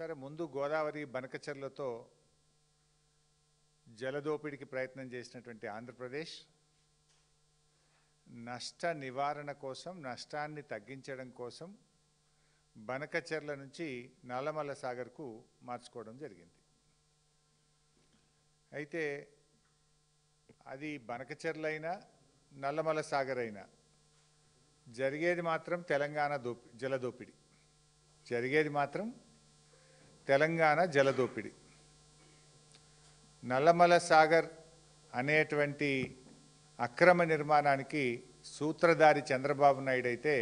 సరే ముందు గోదావరి బనకచెర్లతో జలదోపిడికి ప్రయత్నం చేసినటువంటి ఆంధ్రప్రదేశ్ నష్ట నివారణ కోసం నష్టాన్ని తగ్గించడం కోసం బనకచెర్ల నుంచి నల్లమల్ల సాగర్కు మార్చుకోవడం జరిగింది. అయితే అది బనకచెర్లైనా నల్లమల్ల సాగర్ అయినా జరిగేది మాత్రం తెలంగాణ దోపి జలదోపిడి. జరిగేది మాత్రం తెలంగాణ జలదోపిడి. నల్లమల సాగర్ అనేటువంటి అక్రమ నిర్మాణానికి సూత్రధారి చంద్రబాబు నాయుడు అయితే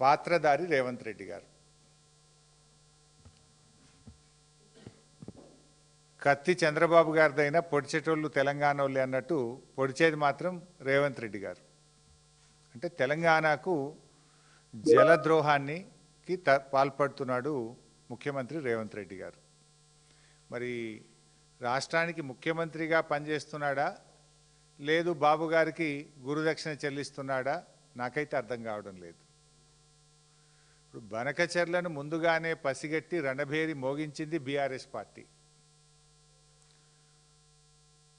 పాత్రధారి రేవంత్ రెడ్డి గారు. కత్తి చంద్రబాబు గారిదైనా పొడిచేటోళ్ళు తెలంగాణ వాళ్ళే అన్నట్టు పొడిచేది మాత్రం రేవంత్ రెడ్డి గారు. అంటే తెలంగాణకు జలద్రోహానికి త పాల్పడుతున్నాడు ముఖ్యమంత్రి రేవంత్ రెడ్డి గారు. మరి రాష్ట్రానికి ముఖ్యమంత్రిగా పనిచేస్తున్నాడా? లేదు బాబు గారికి గురుదక్షిణ చెల్లిస్తున్నాడా? నాకైతే అర్థం కావడం లేదు. ఇప్పుడు బనకచెర్లను ముందుగానే పసిగట్టి రణభేరి మోగించింది బీఆర్ఎస్ పార్టీ.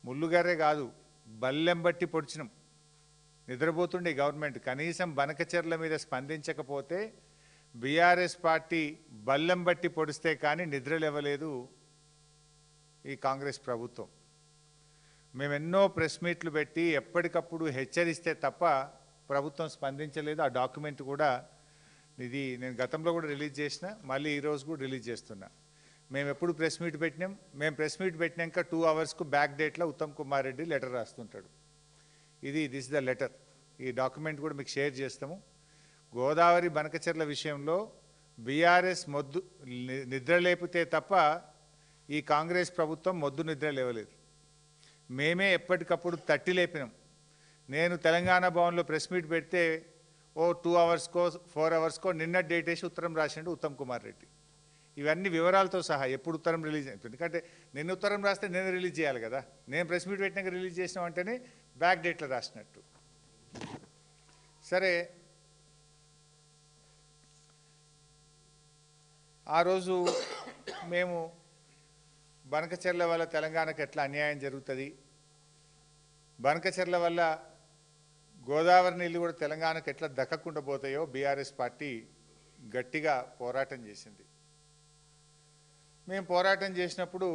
ముళ్ళుగారే కాదు బల్లెంబట్టి పొడిచినాం. నిద్రపోతుండే గవర్నమెంట్. కనీసం బనకచెర్ల మీద స్పందించకపోతే బీఆర్ఎస్ పార్టీ బల్లెం బట్టి పొడిస్తే కానీ నిద్రలేవలేదు ఈ కాంగ్రెస్ ప్రభుత్వం. మేమెన్నో ప్రెస్ మీట్లు పెట్టి ఎప్పటికప్పుడు హెచ్చరిస్తే తప్ప ప్రభుత్వం స్పందించలేదు. ఆ డాక్యుమెంట్ కూడా ఇది నేను గతంలో కూడా రిలీజ్ చేసిన మళ్ళీ ఈరోజు కూడా రిలీజ్ చేస్తున్నా. మేము ఎప్పుడు ప్రెస్ మీట్ పెట్టినాం? మేము ప్రెస్ మీట్ పెట్టినాక టూ అవర్స్కు బ్యాక్ డేట్లో ఉత్తమ్ కుమార్ రెడ్డి లెటర్ రాస్తుంటాడు. ఇది దిస్ ద లెటర్ ఈ డాక్యుమెంట్ కూడా మీకు షేర్ చేస్తాము. గోదావరి బనకచెర్ల విషయంలో బీఆర్ఎస్ మొద్దు నిద్రలేపితే నిద్ర లేపితే తప్ప ఈ కాంగ్రెస్ ప్రభుత్వం మొద్దు నిద్ర లేవలేదు. మేమే ఎప్పటికప్పుడు తట్టి లేపినాం. నేను తెలంగాణ భవన్లో ప్రెస్ మీట్ పెడితే ఓ టూ అవర్స్కో ఫోర్ అవర్స్కో నిన్న డేట్ వేసి ఉత్తరం రాసిండు ఉత్తమ్ కుమార్ రెడ్డి. ఇవన్నీ వివరాలతో సహా ఎప్పుడు ఉత్తరం రిలీజ్ అయింది ఎందుకంటే నిన్న ఉత్తరం రాస్తే నేను రిలీజ్ చేయాలి కదా. నేను ప్రెస్ మీట్ పెట్టినాక రిలీజ్ చేసిన బ్యాక్ డేట్లో రాసినట్టు. సరే ఆ రోజు మేము బనకచెర్ల వల్ల తెలంగాణకు ఎట్లా అన్యాయం జరుగుతుంది? బనకచెర్ల వల్ల గోదావరి నీళ్ళు కూడా తెలంగాణకు ఎట్లా దక్కకుండా పోతాయో బీఆర్ఎస్ పార్టీ గట్టిగా పోరాటం చేసింది. మేము పోరాటం చేసినప్పుడు